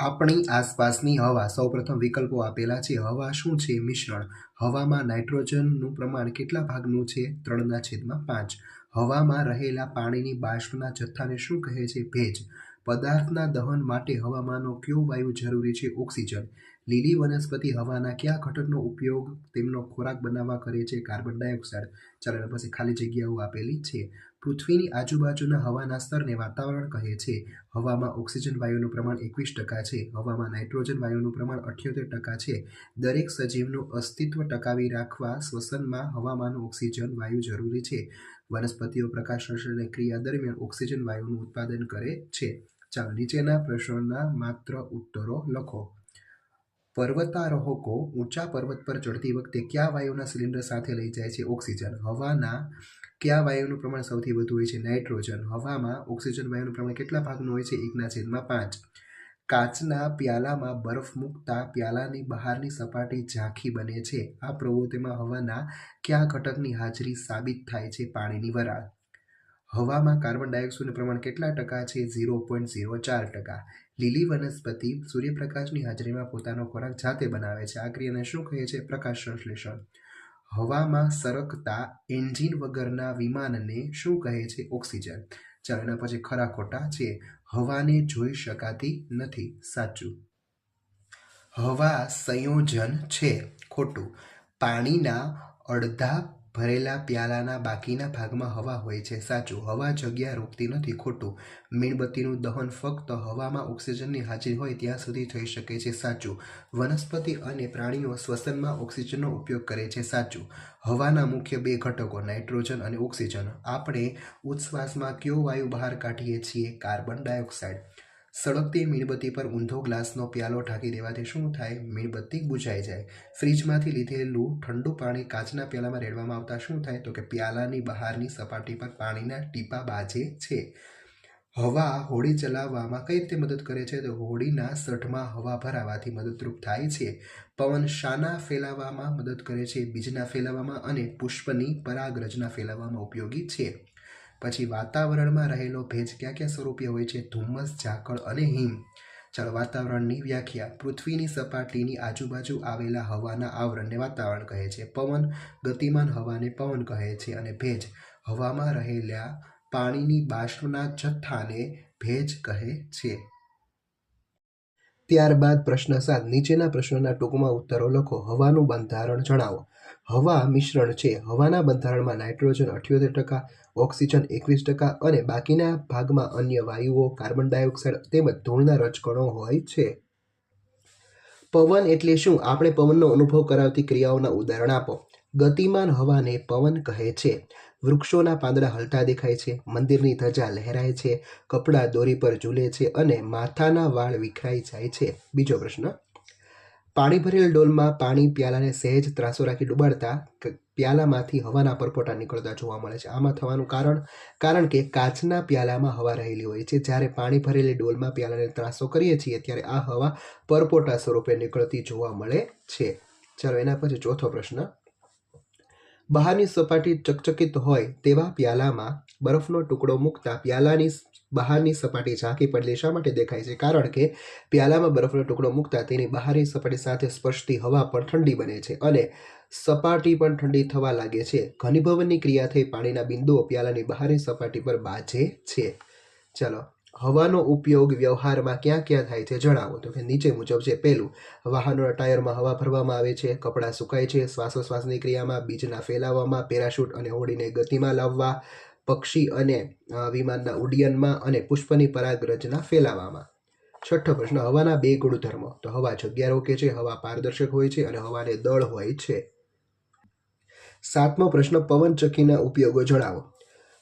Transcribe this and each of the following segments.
આપણી આસપાસની હવા. સૌપ્રથમ વિકલ્પો આપેલા છે. હવા શું છે? મિશ્રણ. હવામાં નાઇટ્રોજનનું પ્રમાણ કેટલા ભાગનું છે? ત્રણના છેદમાં પાંચ. હવામાં રહેલા પાણીની બાષ્પના જથ્થાને શું કહે છે? ભેજ. પદાર્થના દહન માટે હવામાંનો કયો વાયુ જરૂરી છે? ઓક્સિજન. લીલી વનસ્પતિ હવાના કયા ઘટકનો ઉપયોગ તેમનો ખોરાક બનાવવા કરે છે? Carbon dioxide. ચાલો પછી ખાલી જગ્યાઓ આપેલી છે. પૃથ્વીની આજુબાજુના હવાના સ્તરને વાતાવરણ કહે છે. હવામાં ઓક્સિજન વાયુનું પ્રમાણ એકવીસ ટકા છે. હવામાં નાઇટ્રોજન વાયુનું પ્રમાણ અઠ્યોતેર ટકા છે. દરેક સજીવનું અસ્તિત્વ ટકાવી રાખવા શ્વસનમાં હવામાંનો ઓક્સિજન વાયુ જરૂરી છે. વનસ્પતિઓ પ્રકાશ સંશ્લેષણની ક્રિયા દરમિયાન ઓક્સિજન વાયુનું ઉત્પાદન કરે છે. ચાલો નીચેના પ્રશ્નોના માત્ર ઉત્તરો લખો. પર્વતારોહકો ઊંચા પર્વત પર ચડતી વખતે કયા વાયુના સિલિન્ડર સાથે લઈ જાય છે? ઓક્સિજન. હવાના કયા વાયુનું પ્રમાણ સૌથી વધુ હોય છે? નાઇટ્રોજન. હવામાં ઓક્સિજન વાયુનું પ્રમાણ કેટલા ભાગનું હોય છે? એકના છેદમાં પાંચ. કાચના પ્યાલામાં બરફ મૂકતા પ્યાલાની બહારની સપાટી ઝાંખી બને છે. આ પ્રવૃત્તિમાં હવાના કયા ઘટકની હાજરી સાબિત થાય છે? પાણીની વરાળ. હવામાં કાર્બન ડાયોક્સાઇડનું પ્રમાણ કેટલા ટકા છે? ઝીરો પોઈન્ટ ઝીરો ચાર ટકા. લીલી વનસ્પતિ સૂર્યપ્રકાશની હાજરીમાં પોતાનો ખોરાક જાતે બનાવે છે. આ ક્રિયાને શું કહે છે? પ્રકાશ સંશ્લેષણ. હવામાં સરકતા એન્જિન વગરના વિમાનને શું કહે છે? ઓક્સિજન. ચાલો એના પછી ખરા ખોટા છે. હવાને જોઈ શકાતી નથી. સાચું. હવા સંયોજન છે. ખોટું. પાણીના અડધા ભરેલા પ્યાલાના બાકીના ભાગમાં હવા હોય છે. સાચું, હવા જગ્યા રોકતી નથી, ખોટું. મીણબત્તીનું દહન ફક્ત હવામાં ઓક્સિજનની હાજરી હોય ત્યાં સુધી થઈ શકે છે. સાચું, વનસ્પતિ અને પ્રાણીઓ શ્વસનમાં ઓક્સિજનનો ઉપયોગ કરે છે. સાચું, હવાના મુખ્ય બે ઘટકો નાઇટ્રોજન અને ઓક્સિજન. આપણે ઉચ્છ્વાસમાં કયો વાયુ બહાર કાઢીએ છીએ? Carbon dioxide. સળગતી મીણબત્તી પર ઊંધો ગ્લાસનો પ્યાલો ઢાંકી દેવાથી શું થાય? મીણબત્તી બુજાઈ જાય. ફ્રીજમાંથી લીધેલું ઠંડુ પાણી કાચના પ્યાલામાં રેડવામાં આવતા શું થાય? તો કે પ્યાલાની બહારની સપાટી પર પાણીના ટીપા બાજે છે. હવા હોડી ચલાવવામાં કઈ રીતે મદદ કરે છે? તો હોડીના સઠમાં હવા ભરાવાથી મદદરૂપ થાય છે. પવન શાના ફેલાવવામાં મદદ કરે છે, બીજના ફેલાવવામાં અને પુષ્પની પરાગરજના ફેલાવવામાં ઉપયોગી છે. પછી વાતાવરણમાં રહેલો ભેજ ક્યાં ક્યાં સ્વરૂપે હોય છે? ધુમ્મસ, ઝાકળ અને હિમ. ચાલો વાતાવરણની વ્યાખ્યા. પૃથ્વીની સપાટીની આજુબાજુ આવેલા હવાના આવરણને વાતાવરણ કહે છે. પવન ગતિમાન હવાને પવન કહે છે અને ભેજ હવામાં રહેલા પાણીની બાષ્પના જથ્થાને ભેજ કહે છે. ત્યારબાદ પ્રશ્ન સાત. નીચેના પ્રશ્નોના ટૂંકમાં ઉત્તરો લખો. હવાનું બંધારણ જણાવો. હવા મિશ્રણ છે. હવાના બંધારણમાં નાઇટ્રોજન અઠ્યોતેર ટકા, ઓક્સિજન એકવીસ ટકા અને બાકીના ભાગમાં અન્ય વાયુઓ, કાર્બન ડાયોક્સાઇડ તેમજ ધૂળના રજકણો હોય છે. પવન એટલે શું? આપણે પવનનો અનુભવ કરાવતી ક્રિયાઓના ઉદાહરણ આપો. ગતિમાન હવાને પવન કહે છે. વૃક્ષોના પાંદડા હલતા દેખાય છે. મંદિરની ધજા લહેરાય છે. કપડાં દોરી પર ઝૂલે છે અને માથાના વાળ વિખરાઈ જાય છે. બીજો પ્રશ્ન. પાણી ભરેલ ડોલમાં પાણી, પ્યાલાને સહેજ ત્રાસો રાખી ડુબાડતા પ્યાલામાંથી હવાના પરપોટા નીકળતા જોવા મળે છે. આમાં થવાનું કારણ કારણ કે કાચના પ્યાલામાં હવા રહેલી હોય છે. જ્યારે પાણી ભરેલી ડોલમાં પ્યાલાને ત્રાસો કરીએ છીએ, ત્યારે આ હવા પરપોટા સ્વરૂપે નીકળતી જોવા મળે છે. ચાલો એના પછી ચોથો પ્રશ્ન. બહારની સપાટી ચકચકિત હોય તેવા પ્યાલામાં બરફનો ટુકડો મૂકતા પ્યાલાની બહારની સપાટી ઝાંકી પડેલી શા માટે દેખાય છે? કારણ કે પ્યાલામાં બરફનો ટુકડો મૂકતા તેની બહારની સપાટી સાથે સ્પર્શતી હવા પણ ઠંડી બને છે અને સપાટી પણ ઠંડી થવા લાગે છે. ઘનીભવનની ક્રિયા થઈ પાણીના બિંદુઓ પ્યાલાની બહારની સપાટી પર બાજે છે. ચલો, હવાનો ઉપયોગ વ્યવહારમાં ક્યાં ક્યાં થાય છે જણાવો. તો કે નીચે મુજબ છે, પહેલું, વાહનોના ટાયરમાં હવા ભરવામાં આવે છે, કપડાં સુકાય છે, શ્વાસોશ્વાસની ક્રિયામાં, બીજના ફેલાવવામાં પેરાશૂટ અને હોડીને ગતિમાં લાવવા પક્ષી અને વિમાનના ઉડ્ડયનમાં અને પુષ્પની પરાગ રચના ફેલાવામાં. છઠ્ઠો પ્રશ્ન, હવાના બે ગુણધર્મો. તો હવા જગ્યા રોકે છે? હવા પારદર્શક હોય છે અને હવાને દળ હોય છે. સાતમો પ્રશ્ન, પવનચક્કીના ઉપયોગો જણાવો.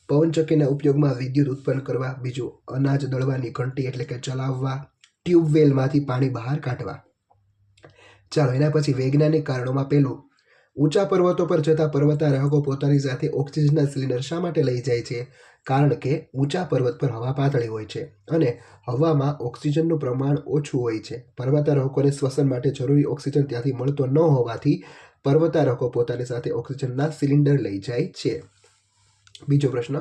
પવનચક્કીના ઉપયોગમાં વિદ્યુત ઉત્પન્ન કરવા, બીજું અનાજ દળવાની ઘંટી એટલે કે ચલાવવા, ટ્યુબવેલમાંથી પાણી બહાર કાઢવા. ચાલો, એના પછી વૈજ્ઞાનિક કારણોમાં પહેલું ઊંચા પર્વતો પર જતા પર્વતારોહકો પોતાની સાથે ઓક્સિજનના સિલિન્ડર શા માટે લઈ જાય છે? કારણ કે ઊંચા પર્વત પર હવા પાતળી હોય છે અને હવામાં ઓક્સિજનનું પ્રમાણ ઓછું હોય છે. પર્વતારોહકોને શ્વસન માટે જરૂરી ઓક્સિજન ત્યાંથી મળતો ન હોવાથી પર્વતારોહકો પોતાની સાથે ઓક્સિજનના સિલિન્ડર લઈ જાય છે. બીજો પ્રશ્ન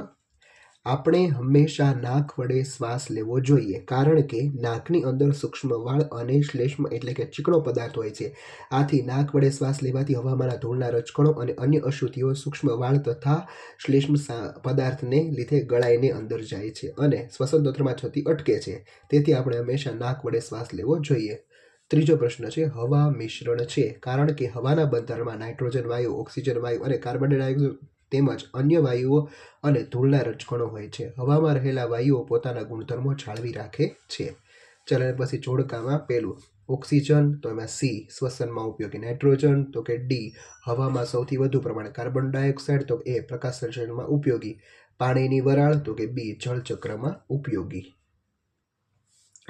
આપણે હંમેશા નાક વડે શ્વાસ લેવો જોઈએ, કારણ કે નાકની અંદર સૂક્ષ્મ વાળ અને શ્લેષ્મ એટલે કે ચીકણો પદાર્થ હોય છે. આથી નાક વડે શ્વાસ લેવાથી હવામાંના ધૂળના રજકણો અને અન્ય અશુદ્ધિઓ સૂક્ષ્મ વાળ તથા શ્લેષ્મ પદાર્થને લીધે ગળાઈને અંદર જાય છે અને શ્વસન તંત્રમાં છતી અટકે છે. તેથી આપણે હંમેશા નાક વડે શ્વાસ લેવો જોઈએ. ત્રીજો પ્રશ્ન છે, હવા મિશ્રણ છે, કારણ કે હવાના બંધારણમાં નાઇટ્રોજન, વાયુ, ઓક્સિજન, વાયુ અને કાર્બન ડાયોક્સાઇડ તેમજ અન્ય વાયુઓ અને ધૂળના રજકણો હોય છે. હવામાં રહેલા વાયુઓ પોતાના ગુણધર્મો જાળવી રાખે છે. ચાલો પછી જોડકામાં પહેલું. ઓક્સિજન, તો એમાં સી શ્વસનમાં ઉપયોગી નાઇટ્રોજન, તો કે ડી હવામાં સૌથી વધુ પ્રમાણે કાર્બન ડાયોક્સાઇડ, તો એ પ્રકાશ સંશ્લેષણમાં ઉપયોગી. પાણીની વરાળ, તો કે બી જળચક્રમાં ઉપયોગી.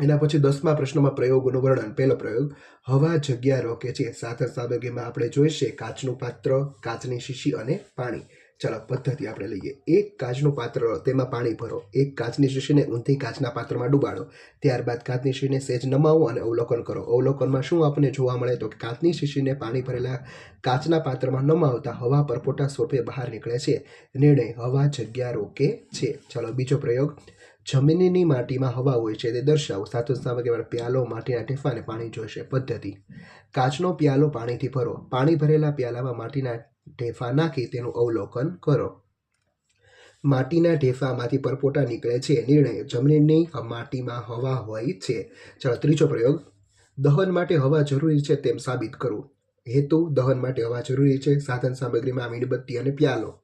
એના પછી દસમા પ્રશ્નમાં પ્રયોગોનું વર્ણન. પહેલો પ્રયોગ, હવા જગ્યા રોકે છે. સાધન સામગ્રીમાં આપણે જોઈશે કાચનું પાત્ર, કાચની શીશી અને પાણી. ચાલો, પદ્ધતિ આપણે લઈએ. એક કાચનું પાત્ર તેમાં પાણી ભરો. એક કાચની શીશીને ઊંધી કાચના પાત્રમાં ડૂબાડો. ત્યારબાદ કાચની શીશીને સહેજ નમાવો અને અવલોકન કરો. અવલોકનમાં શું આપણને જોવા મળે તો કાચની શીશીને પાણી ભરેલા કાચના પાત્રમાં નમાવતા હવા પરપોટા સ્વરૂપે બહાર નીકળે છે. નિર્ણય, હવા જગ્યા રોકે છે. ચાલો, બીજો પ્રયોગ. જમીનની માટીમાં હવા હોય છે તે દર્શાવો. સાતો સામગ્રીવાળા પ્યાલો માટીના ટેફાને પાણી જોઈશે પદ્ધતિ. કાચનો પ્યાલો પાણીથી ભરો. પાણી ભરેલા પ્યાલામાં માટીના ઢેફા નાખી તેનું અવલોકન કરો. માટીના ઢેફામાંથી પરપોટા નીકળે છે. નિર્ણય, જમીનની માટીમાં હવા હોય છે. ચાલો, ત્રીજો પ્રયોગ. દહન માટે હવા જરૂરી છે તેમ સાબિત કરવું હેતુ, દહન માટે હવા જરૂરી છે. સાધન સામગ્રીમાં મીણબત્તી અને પ્યાલો.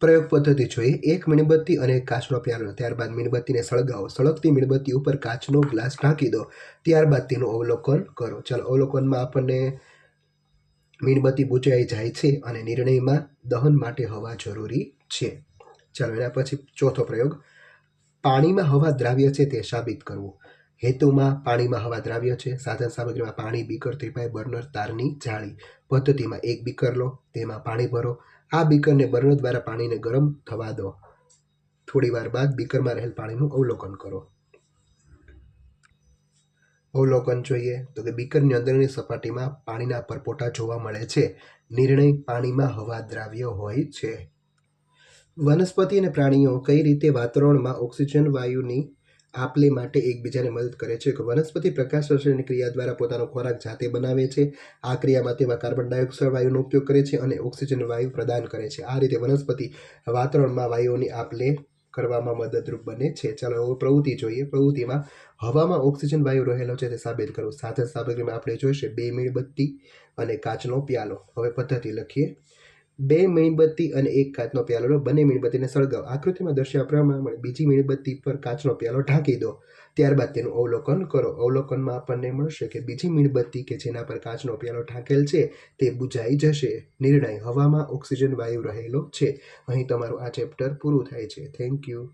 પ્રયોગ પદ્ધતિ જોઈએ. એક મીણબત્તી અને કાચનો પ્યાલો. ત્યારબાદ મીણબત્તીને સળગાવો. સળગતી મીણબત્તી ઉપર કાચનો ગ્લાસ ઢાંકી દો. ત્યારબાદ તેનું અવલોકન કરો. ચાલો, અવલોકનમાં આપણને મીણબત્તી બુજાઈ જાય છે અને નિર્ણયમાં દહન માટે હવા જરૂરી છે. ચાલો, એના પછી ચોથો પ્રયોગ. પાણીમાં હવા દ્રાવ્ય છે તે સાબિત કરવું. હેતુમાં પાણીમાં હવા દ્રાવ્ય છે. સાધન સામગ્રીમાં પાણી, બીકર, ત્રિપાઈ, બર્નર, તારની જાળી. પદ્ધતિમાં એક બીકર લો, તેમાં પાણી ભરો. આ બીકરને બર્નર દ્વારા પાણીને ગરમ થવા દો. થોડી વાર બાદ બીકરમાં રહેલ પાણીનું અવલોકન કરો. અવલોકન જોઈએ તો કે બીકરની અંદરની સપાટીમાં પાણીના પરપોટા જોવા મળે છે. નિર્ણય પાણીમાં હવા દ્રાવ્ય હોય છે. વનસ્પતિ અને પ્રાણીઓ કઈ રીતે વાતાવરણમાં ઓક્સિજન વાયુની આપલે માટે એકબીજાને મદદ કરે છે? કે વનસ્પતિ પ્રકાશ સંશ્લેષણની ક્રિયા દ્વારા પોતાનો ખોરાક જાતે બનાવે છે? આ ક્રિયામાં તેમાં કાર્બન ડાયોક્સાઇડ વાયુનો ઉપયોગ કરે છે અને ઓક્સિજન વાયુ પ્રદાન કરે છે. આ રીતે વનસ્પતિ વાતાવરણમાં વાયુઓની આપલે કરવામાં મદદરૂપ બને છે. ચાલો, હવે પ્રવૃત્તિ જોઈએ. પ્રવૃત્તિમાં હવામાં ઓક્સિજન વાયુ રહેલો છે તે સાબિત કરો. સાધન સામગ્રીમાં આપણે જોઈશે બે મીણબત્તી અને કાચનો પ્યાલો. હવે પદ્ધતિ લખીએ. બે મીણબત્તી અને એક કાચનો પ્યાલો. બંને મીણબત્તીને સળગાવો. આકૃતિમાં દર્શાવ્યા પ્રમાણે બીજી મીણબત્તી પર કાચનો પ્યાલો ઢાંકી દો. ત્યારબાદ તેનું અવલોકન કરો. અવલોકનમાં આપણને મળશે કે બીજી મીણબત્તી કે જેના પર કાચનો પ્યાલો ઢાંકેલ છે, તે બુજાઈ જશે. નિર્ણય હવામાં ઓક્સિજન વાયુ રહેલો છે. અહીં તમારું આ ચેપ્ટર પૂરું થાય છે. Thank you.